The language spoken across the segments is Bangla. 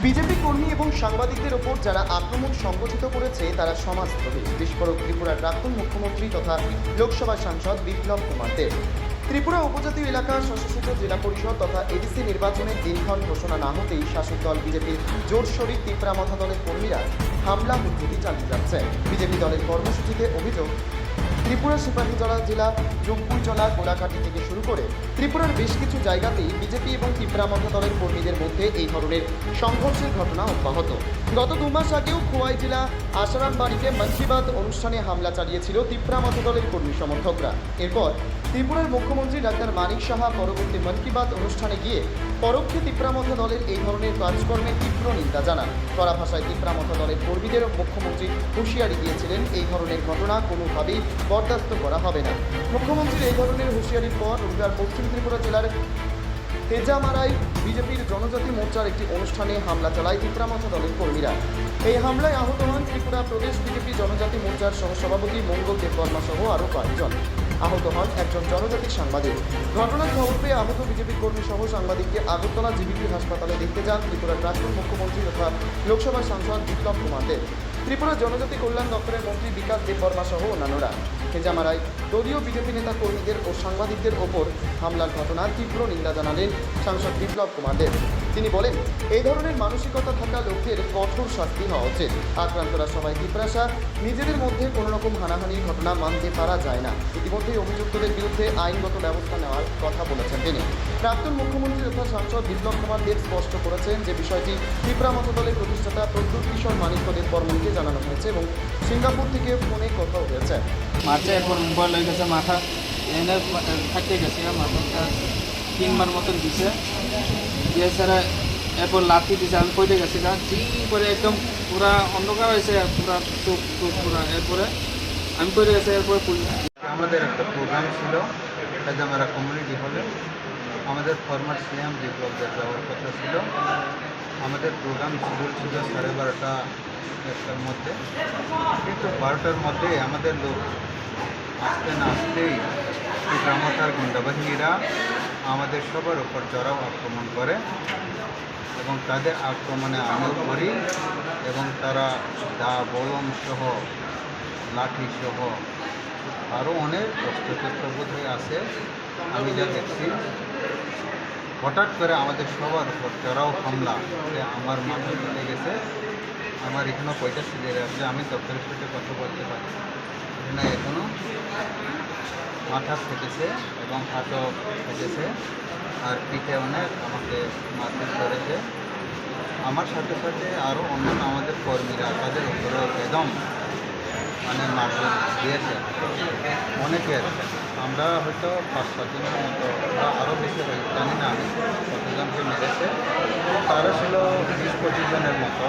বিজেপি কর্মী এবং সাংবাদিকদের ওপর যারা আক্রমণ সংগঠিত করেছে, তারা সমাজদ্রোহী। বিস্ফোরক ত্রিপুরার প্রাক্তন মুখ্যমন্ত্রী তথা লোকসভা সাংসদ বিপ্লব কুমার দেব। ত্রিপুরা উপজাতীয় এলাকা স্বশাসিত জেলা পরিষদ তথা এডিসি নির্বাচনের দিনক্ষণ ঘোষণা না হতেই শাসক দল বিজেপির জোর শরীর ত্রিপুরা মাথা দলের কর্মীরা হামলা হুমকি চালিয়ে যাচ্ছে। বিজেপি দলের কর্মসূচিতে অভিযোগ ত্রিপুরা সিপাহীজলা জেলা জম্পুইজলা গোলাঘাটি থেকে শুরু করে ত্রিপুরার বেশ কিছু জায়গাতেই বিজেপি এবং ত্রিপুরা মথা দলের কর্মীদের মধ্যে এই ধরনের সংঘর্ষের ঘটনা অব্যাহত। গত দু মাস আগেও খোয়াই জেলা আসারাম বাড়িতে মন অনুষ্ঠানে হামলা চালিয়েছিল ত্রিপুরা মথা দলের কর্মী সমর্থকরা। এরপর ত্রিপুরার মুখ্যমন্ত্রী ডাক্তার মানিক সাহা পরবর্তী মন কি বাত অনুষ্ঠানে গিয়ে পরোক্ষে ত্রিপুরা মথা দলের এই ধরনের কাজকর্মের তীব্র নিন্দা জানান। কড়া ভাষায় ত্রিপুরা মথা দলের কর্মীদের মুখ্যমন্ত্রী হুঁশিয়ারি দিয়েছিলেন, এই ধরনের ঘটনা কোনোভাবেই বরদাস্ত করা হবে না। মুখ্যমন্ত্রীর এই ধরনের হুঁশিয়ারির পর রবিবার পশ্চিম ত্রিপুরা জেলার তেজামারায় বিজেপির জনজাতি মোর্চার একটি অনুষ্ঠানে হামলা চালায় ত্রিপুরা মথা দলের কর্মীরা। এই হামলায় আহত হন ত্রিপুরা প্রদেশ বিজেপি জনজাতি মোর্চার সহসভাপতি মঙ্গল দেববর্মা সহ আরও কয়েকজন। আহত হন একজন জনজাতি সাংবাদিক। ঘটনার খবর পেয়ে আহত বিজেপি কর্মী সহ সাংবাদিককে আগরতলা জিবিপি হাসপাতালে দেখতে যান ত্রিপুরার প্রাক্তন মুখ্যমন্ত্রী তথা লোকসভার সাংসদ বিপ্লব কুমার দেব। ত্রিপুরা জনজাতি কল্যাণ দপ্তরের মন্ত্রী বিকাশ দেববর্মা সহ অন্যান্যরা। হেজামারায় দলীয় বিজেপি নেতা কর্মীদের ও সাংবাদিকদের ওপর হামলার ঘটনার তীব্র নিন্দা জানালেন সাংসদ বিপ্লব কুমার দেব। তিনি বলেন, এই ধরনের মানসিকতা থাকা লোকদের কঠোর শাস্তি হওয়া উচিত। আক্রান্তরা সবাই বিপ্রাসা নিজেদের মধ্যে কোনো রকম হানাহানির ঘটনা মানতে পারা যায় না। ইতিমধ্যেই অভিযুক্তদের বিরুদ্ধে আইনগত ব্যবস্থা নেওয়ার কথা বলেছেন তিনি। প্রাক্তন মুখ্যমন্ত্রী তথা সাংসদ বিপ্লব কুমার দেব স্পষ্ট করেছেন যে বিষয়টি ত্রিপুরা মতো দলের প্রতিষ্ঠাতা প্রদ্যুৎ কিশোর মানিক্য দেব বর্মনকে জানানো হয়েছে এবং সিঙ্গাপুর থেকে ফোনে কথাও হয়েছে। মারছে, এরপর মোবাইল হয়ে গেছে মাথা। এনে থাকতে গেছে, মাথাটা তিনবার মতন দিছে। দিয়ে স্যার এরপর লাথি দিছে, আমি পড়ে গেছি গা ঠিক করে একদম পুরা অন্ধকার হয়েছে, পুরা চোখ চোখ পুরা। এরপরে আমি পড়ে গেছি, এরপরে আমাদের একটা প্রোগ্রাম ছিল কাজামারা কমিউনিটি হলে আমাদের ফরমার সিএম বিপ্লব দেব যাওয়ার কথা ছিল, আমাদের প্রোগ্রাম শিডিউল ছিল সাড়ে বারোটা একটার মধ্যে। কিন্তু বারোটার মধ্যে আমাদের লোক আসতে না আসতেই গ্রামতার গুন্ডাবাহিনীরা আমাদের সবার উপর চড়াও আক্রমণ করে এবং তাদের আক্রমণে আমিও করি এবং তারা দা, বলম সহ, লাঠি সহ আরও অনেক অস্ত্রশস্ত্রবোধ হয়ে আছে। আমি যা দেখছি, হঠাৎ করে আমাদের সবার উপর চড়াও হামলা সে আমার মাথা চলে গেছে। আমার এখনও কয়টা সিলিয়ার আছে, আমি দপ্তরের সাথে কথা বলতে পারি এখানে। এখনও মাথা ফেটেছে এবং হাতও ফেটেছে আর পিঠে অনেক আমাকে মারপিট করেছে। আমার সাথে সাথে আরও অন্যান্য আমাদের কর্মীরা, তাদের উপরে একদম মানে মারপিট দিয়েছে। অনেকের, আমরা হয়তো পাঁচ সাতজনের মতো, বা আরও বেশি জানি না আমি কতজনকে মেরেছে। তারা ছিল বিশ পঁচিশ জনের মতো।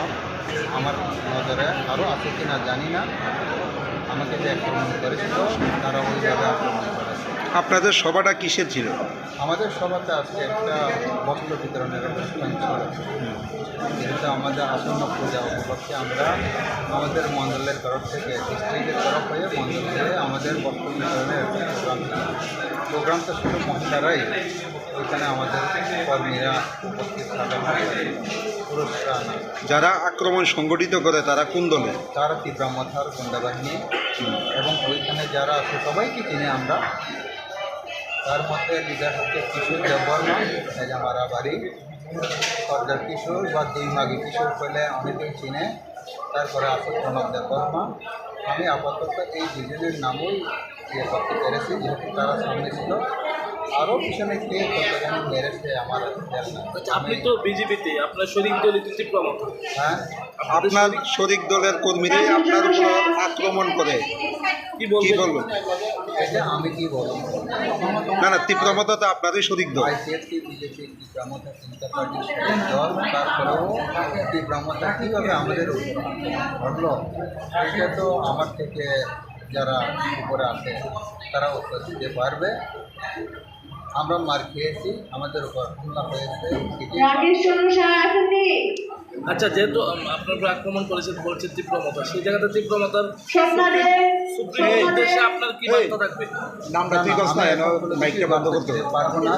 আমার নজরে আরও আছে কি না জানি না। আমাকে যে আক্রমণ করেছিল তারা ওইভাবে আক্রমণ করেছে। আপনাদের সভাটা কিসের ছিল? আমাদের সভাতে আজকে একটা বস্ত্র বিতরণের অনুষ্ঠান ছিল। যেহেতু আমাদের আসন্ন পূজা উপলক্ষে আমরা আমাদের মণ্ডলের তরফ থেকে ডিস্ট্রিক্টের তরফ হয়ে মণ্ডল থেকে আমাদের বস্ত্র বিতরণের একটা প্রোগ্রাম ছিল প্রোগ্রামটা শুধু মহিলারাই ওইখানে আমাদের কর্মীরা উপস্থিত থাকা পুরস্কার যারা আক্রমণ সংগঠিত করে তারা কোন দলে তারা তীব্রা মথার গুন্ডাবাহিনী এবং ওইখানে যারা আছে, সবাইকে চিনি আমরা। তার মধ্যে লিডার হচ্ছে কিশোর দেববর্মা হেজামারা বাড়ি। সর্দার কিশোর বা দুই মাগি কিশোর পেলে অনেকেই চিনে। তারপরে আছে প্রণব দেববর্মা। আমি আপাতত এই দুজনের নামই ইয়ে করতে পেরেছি, যেহেতু তারা সামনে ছিল। আরও পিছনে কে কতজন মেরেছে আমার। আচ্ছা, আপনি তো বিজেপিতে আপনার দলিত ত্রিপুরা মতো হ্যাঁ? আপনার শরিক দলের কর্মীরাই আপনার উপর আক্রমণ করে কি কি বলবেন? বলবেন এটা আমি কি বলব? না না তীব্রমতা তো আপনারই শরিক দল। আইসিএসসি বিজেপি কি ব্রাহ্মতা চিন্তা দল তারপরেও কি ব্রাহ্মতা কীভাবে আমাদের উপর ঘটলো এটা তো আমার থেকে যারা উপরে আছে তারা উত্তর দিতে পারবে। আমরা মার খেয়েছি আমাদের উপর হামলা হয়েছে আচ্ছা যেহেতু আপনার উপর আক্রমণ করেছে বলছেন তীব্রমতা সেই জায়গাতে তীব্রমতার আপনার কি বার্তা থাকবে? নামটা ঠিক আছে না? বন্ধ করতে পারব না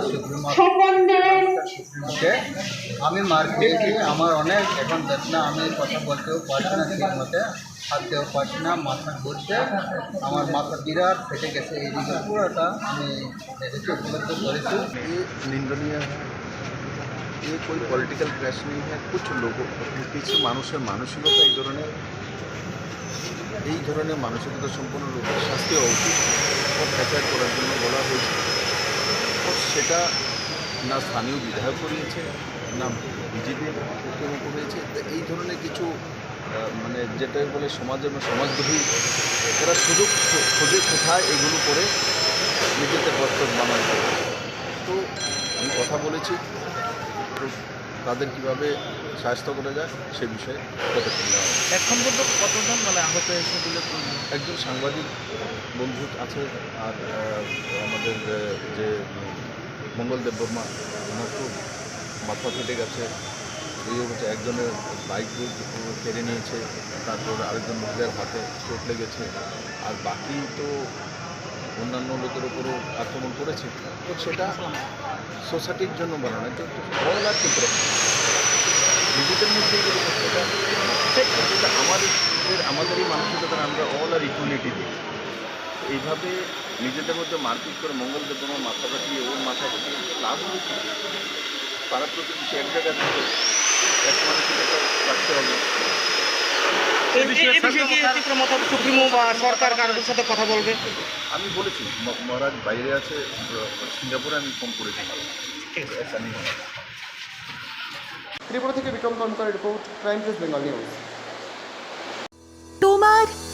সুপ্রিমো সুপ্রিমোকে আমি মার খেয়েছি আমার অনেক এখন দেখ না আমি কথা বলতেও পারছি না ঠিক মতে হাঁটতেও পারছি না মাথা ঘুরছে আমার মাথা বিরাট ফেটে গেছে এই দিকে পুরোটা আমি দেখেছি উপলব্ধ করেছি ये নিন্দনীয় है ये कोई पॉलिटिकल क्रैश नहीं है कुछ लोगों কিছু মানুষের মানসিকতা এই ধরনের এই ধরনের মানসিকতা সম্পন্ন লোকের শাস্তি হওয়া উচিত অত্যাচার করার জন্য বলা হয়েছে ও সেটা না স্থানীয় বিধায়ক করিয়েছে না বিজেপি মুখ্যমুখ হয়েছে তো এই ধরনের কিছু মানে যেটা বলে সমাজের সমাজদ্রোহী এরা সুযোগ খো- খোঁজে কোথায় এগুলো করে নিজেদের বস্ত্র বানায় তো আমি কথা বলেছি তো তাদের কীভাবে সাহায্য করা যায় সে বিষয়ে পদক্ষেপ নেওয়া। এখন পর্যন্ত কতজন মানে আহত হয়েছে বলে একজন সাংবাদিক বন্ধু আছে আর আমাদের যে মঙ্গলদেব বর্মা, ওনার খুব মাথা ফেটে গেছে। এই হচ্ছে একজনের বাইক কেড়ে নিয়েছে, তারপর আরেকজন মহিলার হাতে চোট লেগেছে। আর বাকি তো অন্যান্য লোকের উপরও আক্রমণ করেছে। তো সেটা সোসাইটির জন্য বানানো কিন্তু অল আর কি নিজেদের মধ্যে সেটা আমাদের আমাদের এই মানসিকতা আমরা অল আর ইকুয়ালিটি দিই এইভাবে নিজেদের মধ্যে মারপিট করে মঙ্গল বর্মার মাথা কাটিয়ে ওর মাথা কাটিয়ে লাভ হলো কি? পাড়া প্রতিবেশী এক জায়গায় থেকে এক মানুষের একটা রাখতে হবে। আমি বলেছি মহারাজ বাইরে আছে সিঙ্গাপুরে আমি ফোন করেছি। ত্রিপুরা থেকে Bikram Karmakar report crime press Bengal news.